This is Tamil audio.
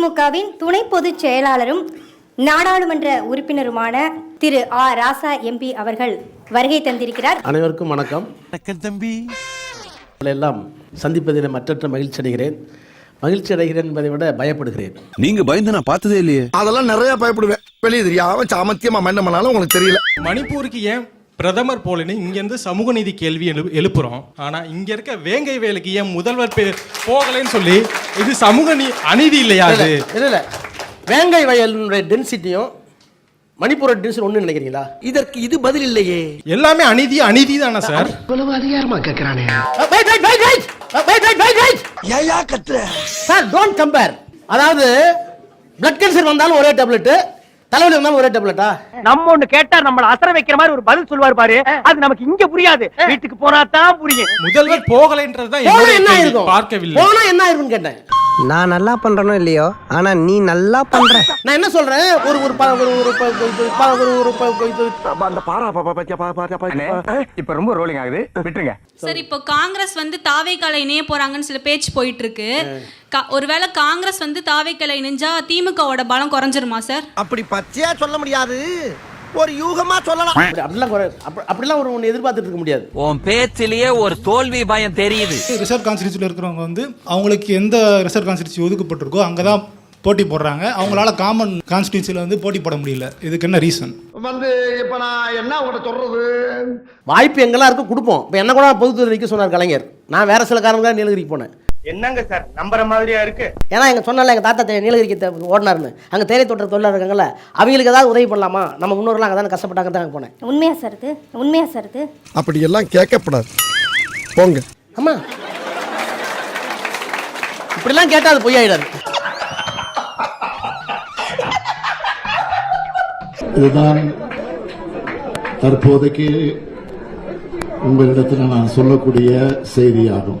திமுகவின் துணை பொதுச் செயலாளரும் நாடாளுமன்ற உறுப்பினருமான திரு ஆ. ராசா எம்பி அவர்கள் வருகை தந்திருக்கிறார். அனைவருக்கும் வணக்கம். வணக்கம் தம்பி. எல்லாம் சந்திப்பதில் மற்றற்ற மகிழ்ச்சி அடைகிறேன். மகிழ்ச்சி அடைகிறேன் என்பதை விட பயப்படுகிறேன். நீங்க பயந்து நான் பார்த்ததே இல்லையே. அதெல்லாம் நிறைய பயப்படுவேன். வெளியே தெரியாம சாமத்தியமா என்ன பண்ணாலும் உங்களுக்கு தெரியல. மணிப்பூருக்கு ஏன் பிரதமர் போலன்னு இங்கேருந்து சமூக நீதி கேள்வி எழு எழுப்புகிறோம் ஆனால் இங்கே இருக்க வேங்கை வேலைக்கு ஏன் முதல்வர் பே போகலைன்னு சொல்லி இது சமூக நீ அநீதி இல்லையா அது? இல்லை வேங்கை வயலுடைய டென்சிட்டியும் மணிப்பூர் டென்சிட்டி ஒன்று நினைக்கிறீங்களா? இதற்கு இது பதில் இல்லையே. எல்லாமே அநீதி அநீதி தானே சார்? இவ்வளவு அதிகாரமா கேட்கிறானே ஏயா கத்துற. சார் டோன்ட் கம்பேர் அதாவது பிளட் கேன்சர் வந்தாலும் ஒரே டேப்லெட்டு தலைவலி வந்தாலும் ஒரே டேப்லெட்டா? நம்ம ஒண்ணு கேட்டா நம்மள அசர வைக்கிற மாதிரி ஒரு பதில் சொல்லுவார் பாரு. அது நமக்கு இங்க புரியாது. வீட்டுக்கு போனா தான் புரியும். முதல்வர் போகலைன்றது தான் போனா என்னுடைய என்ன. ஆயிருக்கும்? பார்க்கவில்லை. போனா என்ன ஆயிருக்கும்னு கேட்டேன். நான் நல்லா பண்றேனோ இல்லையோ? ஆனா நீ நல்லா பண்ற. நான் என்ன சொல்றேன்? ஒரு ஒரு ப- ஒரு ஒரு ப- ஒரு ப- ஒரு ஒரு ப- ஒரு அந்த பாரா இப்ப ரொம்ப ரோலிங் ஆகுது. விட்டுருங்க. சார் இப்போ காங்கிரஸ் வந்து தாவேக்கால இணைய போறாங்கன்னு சில பேச்சு போயிட்டு இருக்கு கா- ஒருவேளை காங்கிரஸ் வந்து தாவேக்கால இணைஞ்சா திமுகவோட பலம் குறைஞ்சிருமா சார் அப்படி பச்சையா சொல்ல முடியாது. ஒரு யூகமா சொல்லலாம். அப்படி- அப்படிலாம் அப்படிலாம் ஒரு ஒன்று எதிர்பார்த்துட்டு இருக்க முடியாது. உன் பேச்சிலேயே ஒரு தோல்வி பயம் தெரியுது. ரிசர்வ் கான்ஸ்டியூஷனில் இருக்கிறவங்க வந்து அவங்களுக்கு எந்த ரிசர்வ் கான்ஸ்டியூன்சி ஒதுக்கப்பட்டிருக்கோ அங்கே தான் போட்டி போடுறாங்க. அவங்களால காமன் கான்ஸ்டியூன்சியில் வந்து போட்டி போட முடியல. இதுக்கு என்ன ரீசன் வந்து இப்ப நான் என்ன உங்கள்ட்ட சொல்றது? வாய்ப்பு எங்கெல்லாம் இருக்கும் கொடுப்போம். இப்போ என்ன கூட பொதுத்துறை நிற்க சொன்னார் கலைஞர். நான் வேற சில காரணங்களாக நீலகிரிக்கு போனேன். என்னங்க சார்? நம்புற மாதிரியா இருக்கு? ஏன்னா எங்க சொன்னால எங்கள் தாத்தா நீலகிரிக்கு தே- ஓடினாருன்னு. அங்கே தேயிலை தோட்ட தொழிலாளர் இருக்காங்கல்ல அவங்களுக்கு ஏதாவது உதவி பண்ணலாமா? நம்ம முன்னோர்கள்லாம் அங்கே தானே கஷ்டப்பட்டாங்க தான் அங்கே போனேன். உண்மையா சார் இது? உண்மையா சார் இது? அப்படி எல்லாம் கேட்கப்படாது. போங்க. அம்மா. இப்படிலாம் கேட்டால் அது பொய்யாயிடாது. இதுதான் தற்போதைக்கு உங்களிடத்தில் நான் சொல்லக்கூடிய செய்தியாகும்.